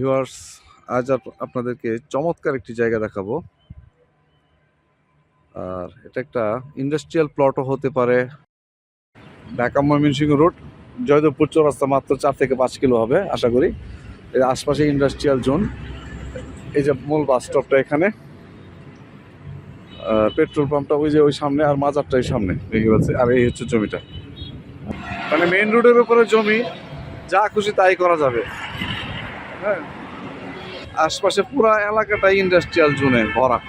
Viewers, আজ আপ- আপনাদেরকে চমৎকার একটি জায়গা দেখাবো। আর এটা একটা ইন্ডাস্ট্রিয়াল প্লটও হতে পারে। ঢাকা ময়মনসিংহ রোড, জয়দেবপুর চৌরাস্তা মাত্র চার থেকে পাঁচ কিলো হবে, আশা করি। এর আশপাশে ইন্ডাস্ট্রিয়াল জোন। এই যে মূল বাস স্টপটা এখানে। পেট্রোল পাম্পটা ওই যে ওই সামনে, আর মাজারটা এই সামনে, দেখতে পাচ্ছি আর এই হচ্ছে জমিটা। মানে মেইন রোডের উপরে জমি, যা খুশি তাই করা যাবে। হ্যাঁ। আশপাশে পুরা এলাকাটাই ইন্ডাস্ট্রিয়াল জোনে ভরা।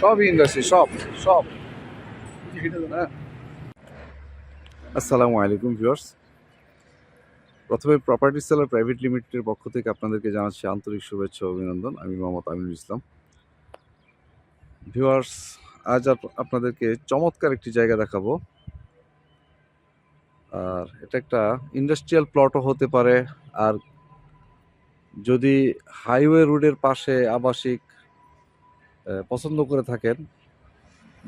সব ইন্ডাস্ট্রি সব সব। আসসালামু আলাইকুম ভিউয়ার্স। প্রথমে প্রপার্টি সেলার প্রাইভেট লিমিটেডের পক্ষ থেকে আপনাদেরকে জানাচ্ছি আন্তরিক শুভেচ্ছা অভিনন্দন। আমি মোহাম্মদ আমিনুল ইসলাম। ভিউয়ার্স, আজ আপ- আপনাদেরকে চমৎকার একটি জায়গা দেখাবো। আর এটা একটা ইন্ডাস্ট্রিয়াল প্লটও হতে পারে। আর যদি হাইওয়ে রোডের পাশে আবাসিক পছন্দ করে থাকেন,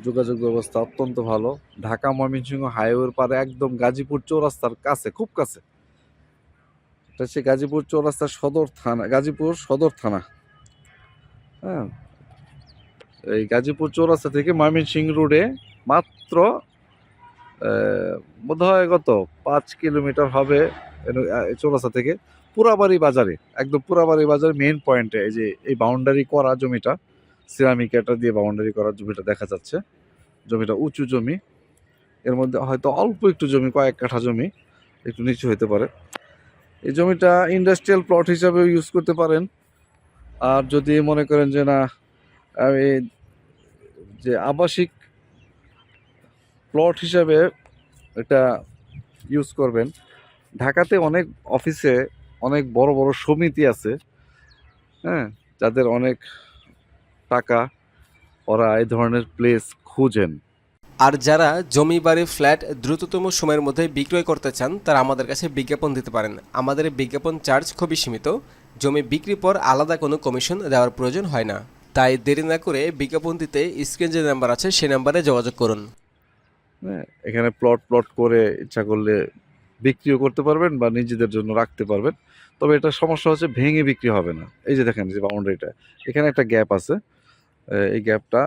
যোগাযোগ ব্যবস্থা অত্যন্ত ভালো। ঢাকা, ময়মনসিংহ হাইওয়ের পারে একদম গাজীপুর চৌরাস্তার কাছে, খুব কাছে। এটা হচ্ছে গাজীপুর চৌরাস্তার সদর থানা, গাজীপুর সদর থানা। হ্যাঁ। এই গাজীপুর চৌরাস্তা থেকে ময়মনসিংহ রোডে মাত্র বোধ হয় কত? পাঁচ কিলোমিটার হবে চৌরাস্তা থেকে পুরাবাড়ি বাজারে, একদম পুরাবাড়ি বাজার মেন পয়েন্টে এই যে, এই বাউন্ডারি করা জমিটা সিরামিক এটা দিয়ে বাউন্ডারি করা জমিটা দেখা যাচ্ছে। জমিটা উঁচু জমি, এর মধ্যে হয়তো অল্প একটু জমি, কয়েক কাঠা জমি, একটু নিচু হতে পারে। এই জমিটা ইন্ডাস্ট্রিয়াল প্লট হিসাবে ইউজ করতে পারেন। আর যদি মনে করেন যে, না, আমি যে আবাসিক প্লট হিসাবে এটা ইউজ করবেন ঢাকাতে অনেক অফিসে অনেক বড় বড় সমিতি আছে হ্যাঁ যাদের অনেক টাকা ওরা এই ধরনের প্লেস খুঁজেন। আর যারা জমি বাড়ি ফ্ল্যাট দ্রুততম সময়ের মধ্যে বিক্রয় করতে চান তারা আমাদের কাছে বিজ্ঞাপন দিতে পারেন। আমাদের বিজ্ঞাপন চার্জ খুবই সীমিত। জমি বিক্রির পর আলাদা কোনো কমিশন দেওয়ার প্রয়োজন হয় না। তাই দেরি না করে বিজ্ঞাপন দিতে স্ক্রিন যে নাম্বার আছে সেই নাম্বারে যোগাযোগ করুন। হ্যাঁ এখানে প্লট প্লট করে ইচ্ছা করলে বিক্রিও করতে পারবেন বা নিজেদের জন্য রাখতে পারবেন। তবে এটা সমস্যা হচ্ছে ভেঙে বিক্রি হবে না। এই যে দেখেন যে বাউন্ডারিটা, এখানে একটা গ্যাপ আছে। এই গ্যাপটা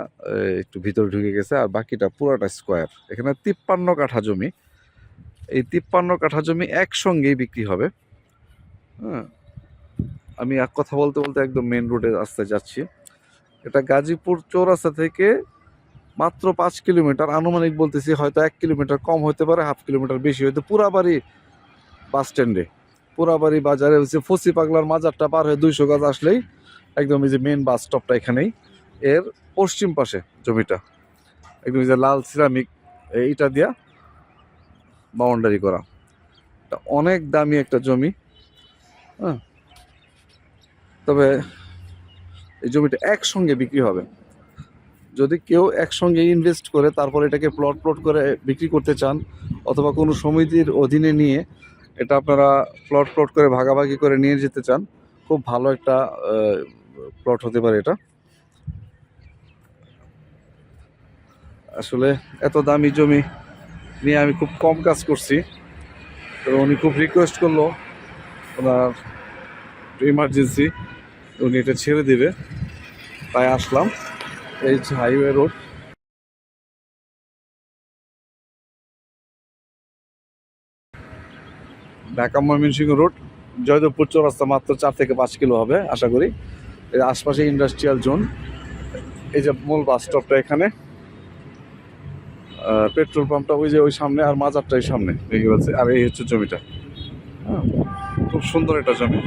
একটু ভিতরে ঢুকে গেছে আর বাকিটা পুরোটা স্কোয়ার। এখানে তিপ্পান্ন কাঠা জমি। এই তিপ্পান্ন কাঠা জমি একসঙ্গেই বিক্রি হবে। হ্যাঁ। আমি এক কথা বলতে বলতে একদম মেন রোডে রাস্তায় যাচ্ছি। এটা গাজীপুর চৌরাস্তা থেকে মাত্র পাঁচ কিলোমিটার, আনুমানিক বলতেছি হয়তো এক কিলোমিটার কম হতে পারে, হাফ কিলোমিটার বেশি হয়তো পুরাবাড়ি বাস স্ট্যান্ডে। পুরাবাড়ি বাজারে হচ্ছে ফসি পাগলার মাজারটা পার হয়ে দুইশো গাছ আসলেই একদম এই যে মেন বাস স্টপটা এখানেই। এর পশ্চিম পাশে জমিটা, একদম যে লাল সিরামিক, এইটা দিয়া বাউন্ডারি করা। অনেক দামি একটা জমি হ্যাঁ। তবে এই জমিটা একসঙ্গে বিক্রি হবে। যদি কেউ একসঙ্গে ইনভেস্ট করে, তারপর এটাকে প্লট প্লট করে বিক্রি করতে চান, অথবা কোনো সমিতির অধীনে নিয়ে এটা আপনারা প্লট প্লট করে ভাগাভাগি করে নিয়ে যেতে চান, খুব ভালো একটা প্লট হতে পারে এটা। আসলে এত দামি জমি নিয়ে আমি খুব কম কাজ করছি তো উনি খুব রিকোয়েস্ট করল ওনার ইমার্জেন্সি উনি এটা ছেড়ে দিবে। তাই আসলাম। এই হচ্ছে highway road Dhaka Mymensingh road Joydebpur Chowrasta মাত্র চার থেকে পাঁচ কিলো হবে আশা করি। এর আশপাশে ইন্ডাস্ট্রিয়াল জোন এই যে মূল বাস স্টপটা এখানে। পেট্রোল পাম্পটা ওই যে ওই সামনে আর মাজারটা এই সামনে দেখতে পাচ্ছি আর এই হচ্ছে জমিটা। হ্যাঁ, খুব সুন্দর একটা জমি।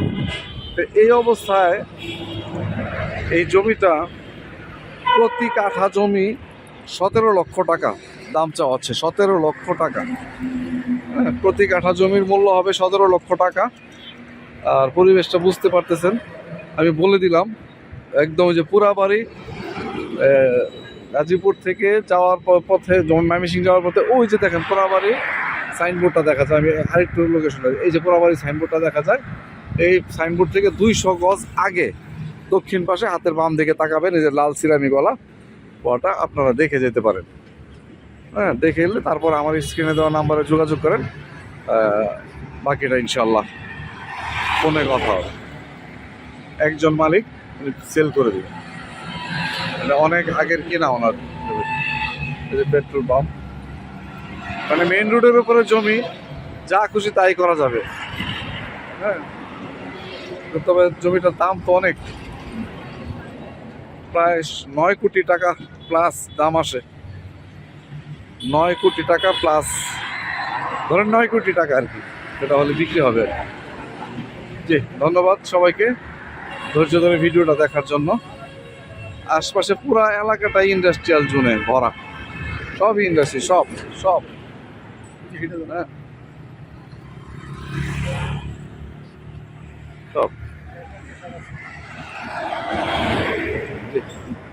তো এই অবস্থায় এই জমিটা প্রতি কাঠা জমি সতেরো লক্ষ টাকা দাম চাওয়া হচ্ছে সতেরো লক্ষ টাকা। হ্যাঁ, প্রতি কাঠা জমির মূল্য হবে সতেরো লক্ষ টাকা। আর পরিবেশটা বুঝতে পারতেছেন আমি বলে দিলাম একদম যে পুরা বাড়ি গাজীপুর থেকে যাওয়ার পথে যেমন ময়মনসিং যাওয়ার পথে ওই যে দেখেন পোড়াবাড়ি সাইনবোর্ডটা দেখা যায় আমি আরেকটু লোকেশন এই যে পোড়াবাড়ি সাইনবোর্ডটা দেখা যায় এই সাইনবোর্ড থেকে দুইশো গজ আগে দক্ষিণ পাশে হাতের বাম দিকে তাকাবেন, এই যে লাল সিরামিকওয়ালা ওটা আপনারা দেখে যেতে পারেন। হ্যাঁ দেখে এলে তারপর আমার স্ক্রিনে দেওয়া নাম্বারে যোগাযোগ করেন। বাকিটা ইনশাল্লাহ ফোনে কথা হবে। একজন মালিক সেল করে দিবে এটা অনেক আগের কেনা ওনার। যে পেট্রোল পাম্প। মানে মেইন রোডের উপরে জমি, যা খুশি তাই করা যাবে। হ্যাঁ তবে জমিটার দাম তো অনেক। প্রায় নয় কোটি টাকা প্লাস দাম আসে। নয় কোটি টাকা প্লাস ধরেন নয় কোটি টাকা আর কি, সেটা হলে বিক্রি হবে জি, ধন্যবাদ সবাইকে ধৈর্য ধরে ভিডিওটা দেখার জন্য। আশপাশে পুরা এলাকাটাই ইন্ডাস্ট্রিয়াল জোনে ভরা। সব ইন্ডাস্ট্রি সব সব। হ্যাঁ সব।